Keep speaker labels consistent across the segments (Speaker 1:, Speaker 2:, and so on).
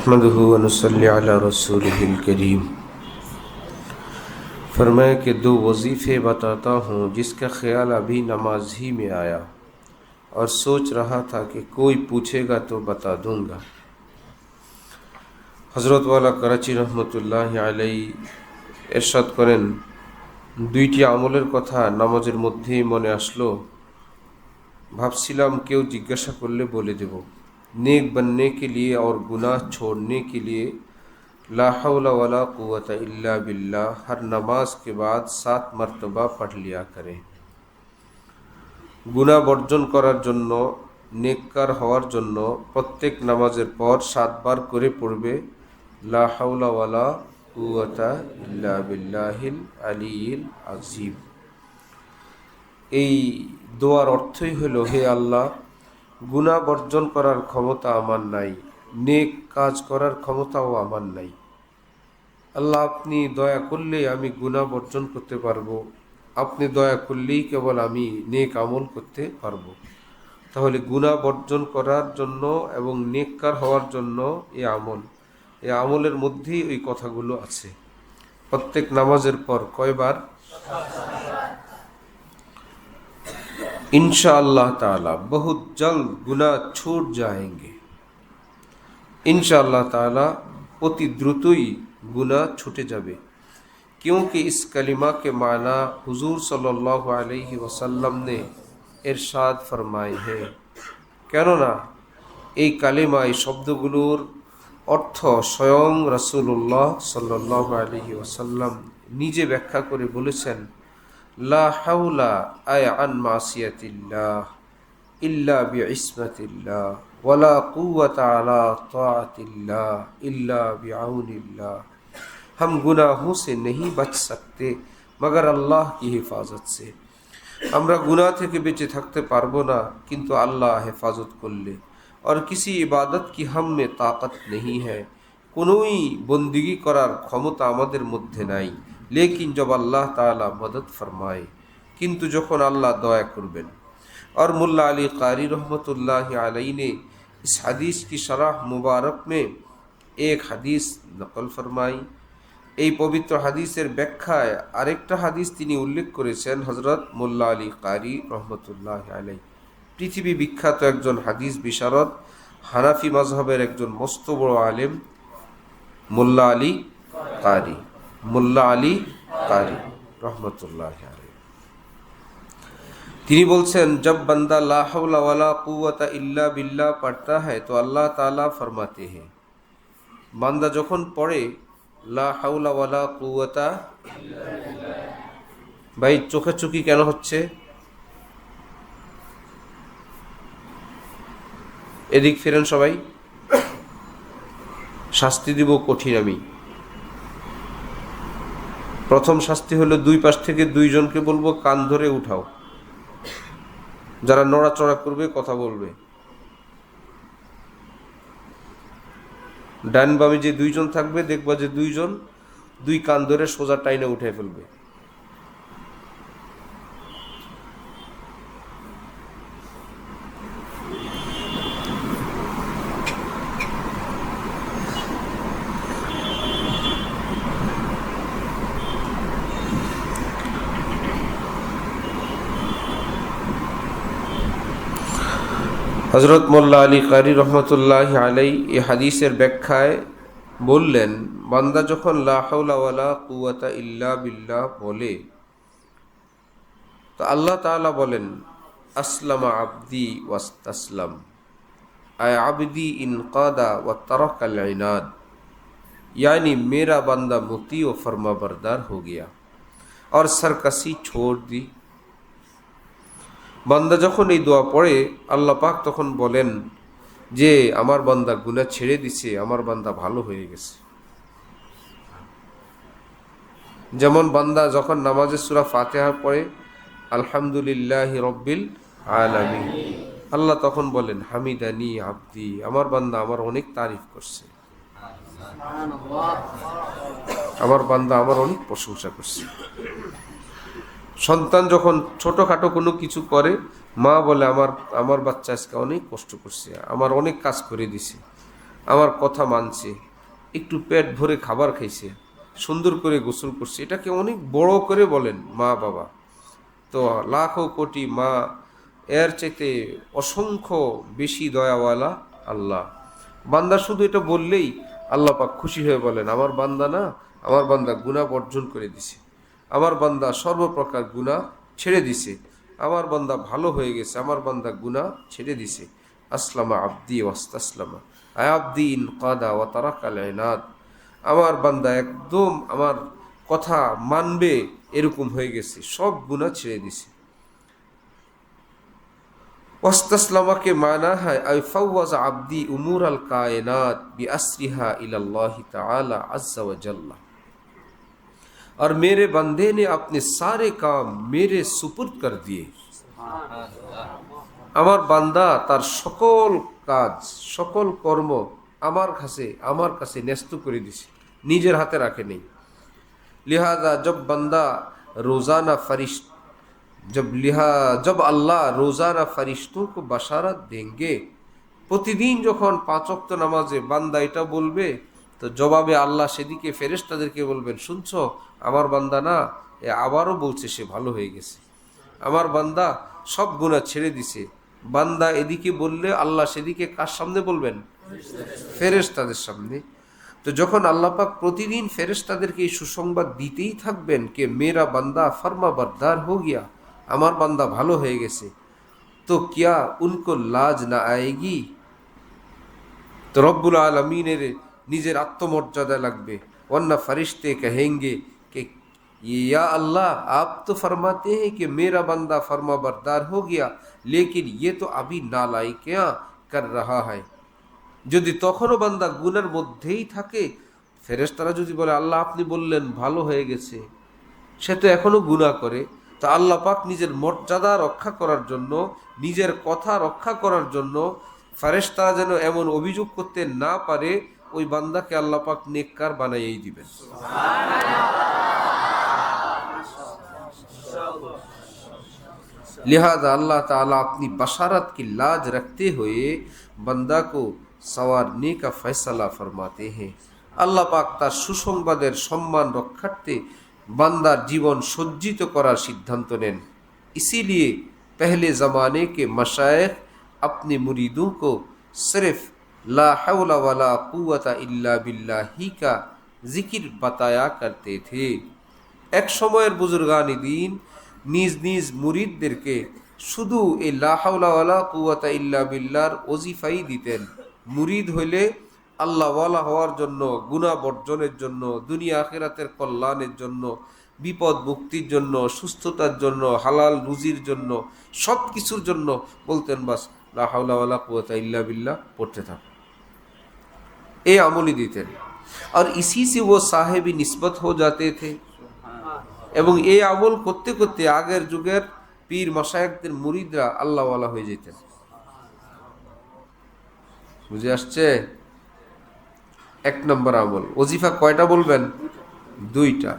Speaker 1: احمده ونصلي على رسوله الكريم فرمایا کہ دو وظیفے بتاتا ہوں جس کا خیال ابھی نماز ہی میں آیا اور سوچ رہا تھا کہ کوئی پوچھے گا تو بتا دوں گا۔ حضرت والا کراچی رحمت اللہ علیہ ارشاد করেন দুইটি আমলের কথা نماز মধ্যেই من আসলো، ভাবছিলাম কেউ জিজ্ঞাসা করলে بولے دیو नेक बनने के लिए और गुनाह छोड़ने के लिए ला हौला वला कुव्वत इल्ला बिल्लाह हर नमाज के बाद सात मर्तबा पढ़ लिया करें গুণা বর্জন করার জন্য নেককার হওয়ার জন্য প্রত্যেক নামাজের পর সাতবার করে পড়বে লা হাওলা ওয়ালা কুওয়াতা ইল্লা বিল্লাহিল আলিয়িল আজিম এই দোয়ার অর্থই হলো হে আল্লাহ গুণা বর্জন করার ক্ষমতা আমার নাই, নেক কাজ করার ক্ষমতাও আমার নাই। আল্লাহ, আপনি দয়া করলেই আমি গুণা বর্জন করতে পারব। আপনি দয়া করলেই কেবল আমি নেক আমল করতে পারব। তাহলে গুণা বর্জন করার জন্য এবং নেককার হওয়ার জন্য এ আমল, এ আমলের মধ্যেই ওই কথাগুলো আছে। প্রত্যেক নামাজের পর কয়বার? इंशा अल्लाह ताला बहुत जल्द गुनाह छूट जाएंगे इंशा अल्लाह ताला অতি দ্রুতই গুনাহ ছুটে যাবে क्योंकि इस कलिमा के माना हुजूर सल्लल्लाहु अलैहि वसल्लम ने इरशाद फरमाए हैं কেননা এই কালিমা এই শব্দগুলোর অর্থ স্বয়ং রাসূলুল্লাহ সাল্লাল্লাহু আলাইহি ওয়াসাল্লাম নিজে ব্যাখ্যা করে বলেছেন লা হাউলা আয় আন বি ইসমাতিল্লাহ ওয়ালা কুয়াতা আলা তাআতিল্লাহ ইল্লা বি আউনিল্লাহ ہم گناہوں سے نہیں بچ سکتے مگر اللہ کی حفاظت سے আমরা গুণা থেকে বেঁচে থাকতে পারব না, কিন্তু আল্লাহ হেফাজত করলে। আর কিসি ইবাদত কি হামে তাকত নেই হ্যাঁ কোনোই বন্দিগি করার ক্ষমতা আমাদের মধ্যে নাই। लेकिन जब अल्लाह ताला मदद फरमाए किंतु যখন আল্লাহ দয়া করবেন और मुल्ला अली कारी रहमतुल्लाह अलैहि ने इस हदीस की शरह मुबारक में एक हदीस नकल फरमाई এই পবিত্র হাদিসের ব্যাখ্যায় আরেকটা হাদিস তিনি উল্লেখ করেছেন হজরত মোল্লা আলী কারি রহমতুল্লাহ আলাই পৃথিবী বিখ্যাত একজন হাদিস বিশারদ হানাফি মাজহবের একজন মস্ত বড় আলেম মোল্লা আলী কারি মোল্লা আলী কারি, রহমতুল্লাহ তিনি বলছেন, জব বান্দা লাহাওয়ালা কুয়া ইল্লা বিল্লা পড়তা হয় তো আল্লাহ তালা ফরমাতে হে বান্দা যখন পড়ে লাহওয়ালা কুয়া ভাই চোখাচুকি কেন হচ্ছে? এদিক ফেরেন সবাই, শাস্তি দিব কঠিন আমি। প্রথম শাস্তি হলো দুই পাশ থেকে দুইজনকে বলব, কান ধরে উঠাও। যারা নড়াচড়া করবে, কথা বলবে। ডান বামে যে দুইজন থাকবে, দেখবা যে দুইজন দুই কান ধরে সোজা টাইনে উঠে ফেলবে। حضرت مولا علی قاری رحمۃ اللہ علیہ یہ حدیث بیکھائے بولن بندہ حول ولا قوت الا بلّہ بولے تو اللہ تعالیٰ بولن اسلم عبدی وسلم اے عبدی انقادہ و العناد یعنی میرا بندہ متی و فرما بردار ہو گیا اور سرکسی چھوڑ دی বান্দা যখন এই দোয়া পড়ে আল্লাহ পাক তখন বলেন যে আমার বান্দা গুনাহ ছেড়ে দিছে আমার বান্দা ভালো হয়ে গেছে। যেমন বান্দা যখন নামাজে সুরা ফাতেহা পড়ে আলহামদুলিল্লাহ রব্বিল আলামিন। আল্লাহ তখন বলেন হামিদানি আব্দি আমার বান্দা আমার অনেক তারিফ করছে। আমার বান্দা আমার অনেক প্রশংসা করছে। সন্তান যখন ছোটোখাটো কোনো কিছু করে, মা বলে, আমার আমার বাচ্চা আজকে অনেক কষ্ট করছে, আমার অনেক কাজ করে দিছে, আমার কথা মানছে, একটু পেট ভরে খাবার খাইছে, সুন্দর করে গোসল করছে। এটাকে অনেক বড় করে বলেন মা, বাবা। তো লাখো কোটি মা, এর চাইতে অসংখ্য বেশি দয়াওয়ালা আল্লাহ। বান্দা শুধু এটা বললেই আল্লাহ পাক খুশি হয়ে বলেন, আমার বান্দা না, আমার বান্দা গুণা বর্জন করে দিছে। আমার বান্দা সর্বপ্রকার গুণা ছেড়ে দিছে। আমার বান্দা ভালো হয়ে গেছে, আমার বান্দা গুণা ছেড়ে দিছে। আসলামা আব্দি ওয়াস্তাসলামা আয় আব্দি ইন কাদা ওয়া তারাকাল ইনাদ। আমার বান্দা একদম আমার কথা মানবে, এরকম হয়ে গেছে। সব গুণা ছেড়ে দিছে। ওয়াস্তাসলামাকে মানা হয়, আই ফাওয়াজ আব্দি উমুর আল কায়নাত বি আসরিহা ইলাল্লাহি তাআলা আজ্জা ওয়া জাল্লা। और मेरे बंदे ने अपने सारे काम मेरे सुपुर्द कर दिए আমার বান্দা তার সকল কাজ সকল কর্ম আমার কাছে আমার কাছে ন্যস্ত করে দিছে নিজের হাতে রাখে নেই लिहाजा जब बंदा रोज़ाना फरिश्त जब लिहा जब अल्लाह रोज़ाना फरिश्तों को बशारत देंगे প্রতিদিন যখন পাঁচক্ত নামাজে বান্দা এটা বলবে তো জবাবে আল্লাহ সেদিকে ফেরেশতাদেরকে বলবেন, শুনছ, আমার বান্দা না, এ আবারও বলছে সে ভালো হয়ে গেছে। আমার বান্দা সব গুণা ছেড়ে দিছে। বান্দা এদিকে বললে আল্লাহ সেদিকে কার সামনে বলবেন? ফেরেশতাদের সামনে। তো যখন আল্লাহ পাক প্রতিদিন ফেরেশতাদেরকে এই সুসংবাদ দিতেই থাকবেন কে মেরা বান্দা ফার্মা বরদার হো গিয়া, আমার বান্দা ভালো হয়ে গেছে। তো কিয়া উনকো লাজ না আয়েগি? তো রব্বুল আলমিনের নিজের আত্মমর্যাদা লাগবে वरना फरिश्ते कहेंगे कि या अल्लाह आप तो फरमाते हैं कि मेरा बंदा फर्मा बरदार हो गया लेकिन ये तो अभी नालायकियाँ कर रहा है যদি তখনও বান্দা গুণের মধ্যেই থাকে ফেরেশতারা যদি বলে আল্লাহ আপনি বললেন ভালো হয়ে গেছে সে তো এখনো গুণা করে তো আল্লাহ পাক নিজের মর্যাদা রক্ষা করার জন্য নিজের কথা রক্ষা করার জন্য ফেরেশতারা যেন এমন অভিযোগ করতে না পারে ওই বান্দাকে আল্লাহ পাক নেককার বানাইয়েই দিবেন लिहाजा अल्लाह ताला अपनी बशारत की लाज रखते हुए बंदा को संवारने का फैसला फरमाते हैं আল্লাহ পাক তার সুসংবাদের সম্মান রক্ষার্থে বান্দার জীবন সজ্জিত করার সিদ্ধান্ত নেন इसीलिए पहले ज़माने के मशाइख अपने मुरीदों को सिर्फ ला हौला वला कुव्वता इल्ला बिल्लाही का जिक्र बताया करते थे এক সময়ের বুজুর্গানি দিন নিজ নিজ মুরিদদেরকে শুধু এই লাহাউলা কুয়াতা ইল্লা বিল্লার ওজিফাই দিতেন মুরিদ হইলে আল্লাহওয়ালা হওয়ার জন্য গুণা বর্জনের জন্য দুনিয়া আখেরাতের কল্যাণের জন্য বিপদ মুক্তির জন্য সুস্থতার জন্য হালাল রুজির জন্য সব কিছুর জন্য বলতেন বাস লাহাউলা কুয়াতা ইল্লা বিল্লাহ পড়তে থাক এই আমলি দিতেন। আর ইসি সে ও সাহেবী নিসবত হো যাতে থে এবং এই আমল করতে করতে আগের যুগের পীর মশায়কদের মুরিদরা আল্লাহওয়ালা হয়ে যেতেন। বুঝে আসছে? এক নম্বর আমল। ওজিফা কয়টা বলবেন? দুইটা।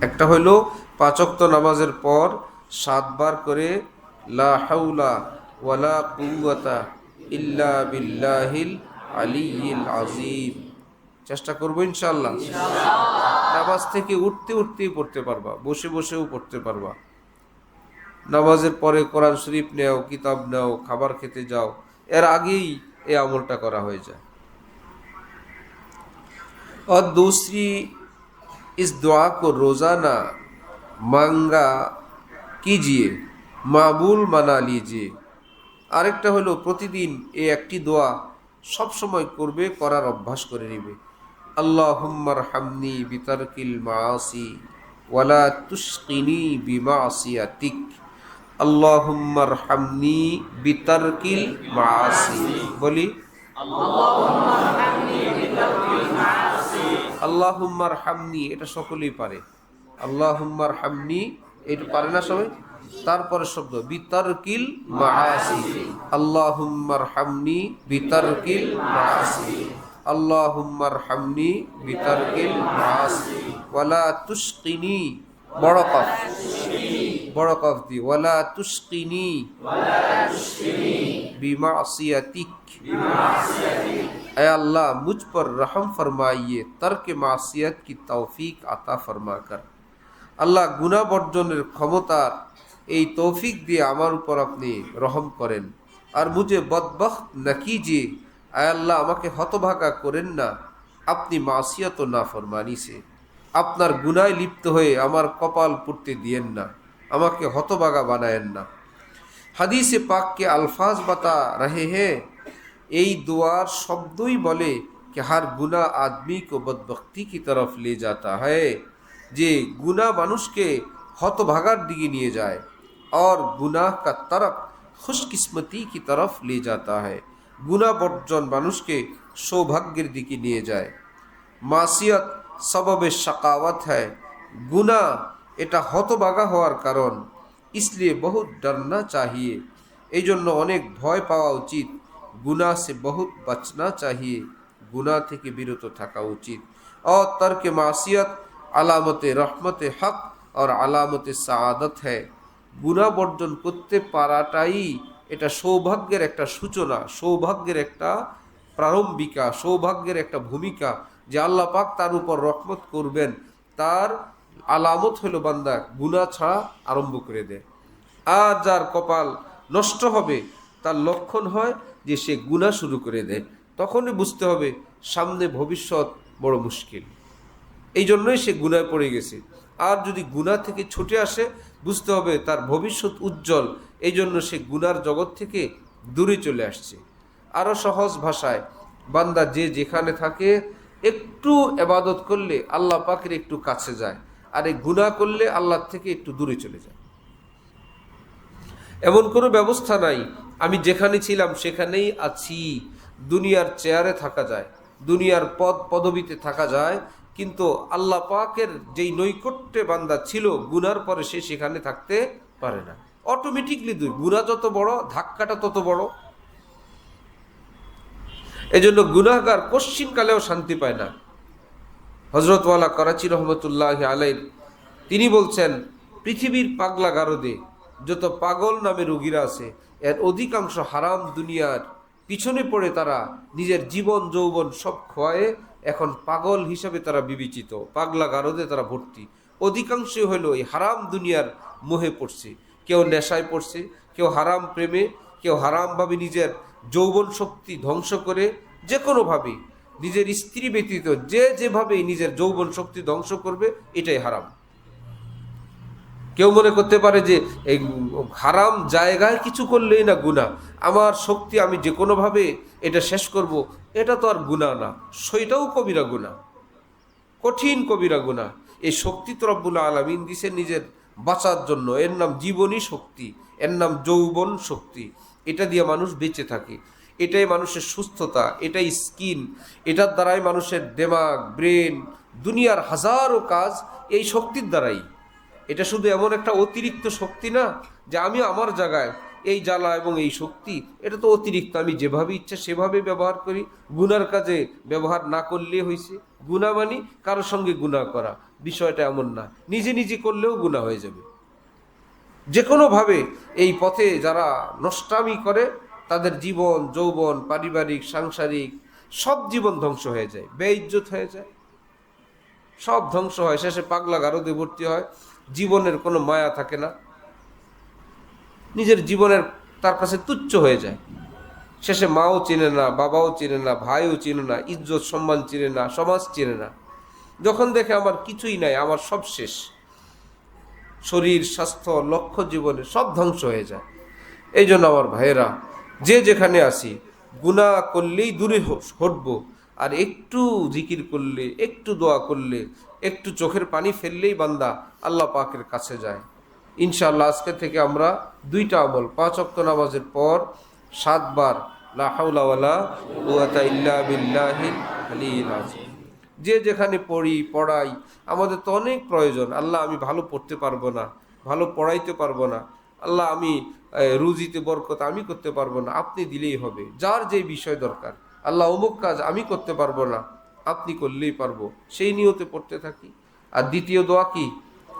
Speaker 1: একটা হইল পাঁচক্ত নামাজের পর সাতবার করে লা হাউলা ওয়ালা কুওয়াতা ইল্লা বিল্লাহিল আলিয়িল আজিম চেষ্টা করবো ইনশাল্লাহ নামাজ থেকে উঠতে উঠতেই পড়তে পারবা বসে বসেও পড়তে পারবা নামাজের পরে কোরআন শরীফ নেও কিতাব নেও খাবার খেতে যাও এর আগেই এই আমলটা করা হয়ে যায় और दूसरी इस दुआ को रोज़ाना मांगा कीजिए মাবুল মানা লিজিয়ে আরেকটা হলো প্রতিদিন এই একটি দোয়া সব সময় করবে, করার অভ্যাস করে নিবে। আল্লাহুম্মার হামনি বিতারকিল মাসি ওয়ালা তুশকিনি বিমাসিয়াতিক। আল্লাহুম্মার হামনি বিতারকিল মাসি বলি আল্লাহুম্মার হামনি এটা সকলেই পারে। আল্লাহুম্মার হামনি এটা পারে না সবাই? তারপর শব্দ, বিতর্কিল মাহাসি আল্লাহুম্মার হামনি বিতর্কিল মাহাসি আল্লাহুম্মার হামনি বিতর্কিল তুষ্কিনি বড় কফ। দি, ওয়ালা তুষ্কিনি বিমাসিয়াতিক। اے اللہ مجھ پر আল্লাহ গুনা বর্জনের ক্ষমতার এই তৌফিক দিয়ে আমার উপর আপনি রহম করেন আর মুঝে বদবখত না কিজিয়ে আয় আল্লাহ আমাকে হতভাগা করেন না আপনি মাসিয়ত না ফরমানি সে আপনার গুনায় লিপ্ত হয়ে আমার কপাল পুড়তে দিয়েন না আমাকে হতভাগা বানায়েন না হাদিস পাক के अल्फाज बता रहे हैं এই দুয়ার শব্দই বলে कि हर गुना आदमी को बदबख्ती की तरफ ले जाता है যে গুনাহ মানুষকে হতভাগার দিকে নিয়ে যায় اور گناہ کا ترک خوش قسمتی کی طرف لے جاتا ہے۔ گناہ بر جن منش کے شوبھک گردی کی لیے جائے۔ معصیت سبب ثقاوت ہے۔ گناہ ایٹا ہتھ و ہوار ہون اس لیے بہت ڈرنا چاہیے۔ یہ جو انیک بھائی پاوا اچت گناہ سے بہت بچنا چاہیے۔ گناہ تھے کہ بروتو تھکا اچھ اور ترک معصیت علامت رحمت حق اور علامت سعادت ہے۔ গুনাহ বর্জন করতে পারাটাই এটা সৌভাগ্যের একটা সূচনা, সৌভাগ্যের একটা প্রারম্ভিকা, সৌভাগ্যের একটা ভূমিকা যে আল্লাহ পাক তার উপর রহমত করবেন। তার আলামত হলো বান্দা গুনাহ ছাড়া আরম্ভ করে দেয়। আর যার কপাল নষ্ট হবে, তার লক্ষণ হয় যে সে গুনাহ শুরু করে দেয়। তখনই বুঝতে হবে সামনে ভবিষ্যৎ বড় মুশকিল। এই জন্যই সে গুনায় পড়ে গেছে। আর যদি গুনাহ থেকে ছুটে আসে বুঝতে হবে তার ভবিষ্যৎ উজ্জ্বল। এই জন্য সে গুনার জগৎ থেকে দূরে চলে আসছে। আরও সহজ ভাষায়, বান্দা যে যেখানে থাকে, একটু এবাদত করলে আল্লাহ পাকের একটু কাছে যায়, আর এই গুনাহ করলে আল্লাহ থেকে একটু দূরে চলে যায়। এমন কোনো ব্যবস্থা নাই, আমি যেখানে ছিলাম সেখানেই আছি। দুনিয়ার চেয়ারে থাকা যায়, দুনিয়ার পদ পদবিতে থাকা যায় কিন্তু আল্লাহ পাকের যেই নৈকট্যে বান্দা ছিল, গুনার পরে সে সেখানে থাকতে পারে না। অটোমেটিকলি দুই গুণা যত বড়, ধাক্কাটা তত বড়। এজন্য গুনাহগার কশ্চিনকালেও শান্তি পায় না। হজরতওয়ালা করাচি রহমতুল্লাহ আলাইর তিনি বলছেন, পৃথিবীর পাগলা গারদে যত পাগল নামে রোগীরা আছে, এর অধিকাংশ হারাম দুনিয়ার পিছনে পড়ে তারা নিজের জীবন, যৌবন সব খোয়ায়ে এখন পাগল হিসাবে তারা বিবেচিত, পাগলা গারদে তারা ভর্তি। অধিকাংশই হলো এই হারাম দুনিয়ার মোহে পড়ছে। কেউ নেশায় পড়ছে, কেউ হারাম প্রেমে, কেউ হারামভাবে নিজের যৌবন শক্তি ধ্বংস করে যে কোনোভাবে নিজের স্ত্রী ব্যতীত যে যেভাবেই নিজের যৌবন শক্তি ধ্বংস করবে, এটাই হারাম। কেউ মনে করতে পারে যে এই হারাম জায়গায় কিছু করলেই না গুণা আমার শক্তি আমি যে কোনোভাবে এটা শেষ করব এটা তো আর গুণা না। সেটাও কবিরা গুণা কঠিন কবিরা গুণা এই শক্তি তো রব্বুল আলমিন দিছে নিজের বাঁচার জন্য। এর নাম জীবনী শক্তি, এর নাম যৌবন শক্তি। এটা দিয়ে মানুষ বেঁচে থাকে। এটাই মানুষের সুস্থতা, এটাই স্কিন। এটার দ্বারাই মানুষের দেমাগ, ব্রেন, দুনিয়ার হাজারো কাজ এই শক্তির দ্বারাই। এটা শুধু এমন একটা অতিরিক্ত শক্তি না, যে আমি আমার জায়গায় এই জ্বালা এবং এই শক্তি, এটা তো অতিরিক্ত। আমি যেভাবে ইচ্ছা সেভাবে ব্যবহার করি। গুনার কাজে ব্যবহার না করলে হয়েছে গুণা মানি কারোর সঙ্গে গুণা করা। বিষয়টা এমন না। নিজে নিজে করলেও গুণা হয়ে যাবে। যে কোনোভাবে এই পথে যারা নষ্টামি করে, তাদের জীবন, যৌবন, পারিবারিক, সাংসারিক, সব জীবন ধ্বংস হয়ে যায়। বেইজ্জত হয়ে যায়। সব ধ্বংস হয়। শেষে পাগলা গারদে ভর্তি হয়। জীবনের কোনো মায়া থাকে না। নিজের জীবনের তার কাছে তুচ্ছ হয়ে যায়। শেষে মাও চেনে না, বাবাও চেনে না, ভাইও চেনে না, ইজ্জত, সম্মান চেনে না, সমাজ চেনে না। যখন দেখে আমার কিছুই নাই, আমার সব শেষ। শরীর, স্বাস্থ্য, লক্ষ্য জীবনে সব ধ্বংস হয়ে যায়। এই জন্য আমার ভাইয়েরা, যে যেখানে আসি গুণা করলেই দূরে হটবো, আর একটু জিকির করলে, একটু দোয়া করলে, একটু চোখের পানি ফেললেই বান্দা আল্লাহ পাকের কাছে যায়। ইনশাআল্লাহ আজকে থেকে আমরা দুইটা আমল, পাঁচ অক্ত নামাজের পর সাতবার যে যেখানে পড়ি, পড়াই, আমাদের তো অনেক প্রয়োজন। আল্লাহ আমি ভালো পড়তে পারব না, ভালো পড়াইতে পারব না। আল্লাহ আমি রুজিতে বরকত আমি করতে পারব না। আপনি দিলেই হবে। যার যে বিষয় দরকার। আল্লাহ অমুক কাজ আমি করতে পারব না। আপনি করলেই পারব। সেই নিয়তে পড়তে থাকি। আর দ্বিতীয় দোয়া কি?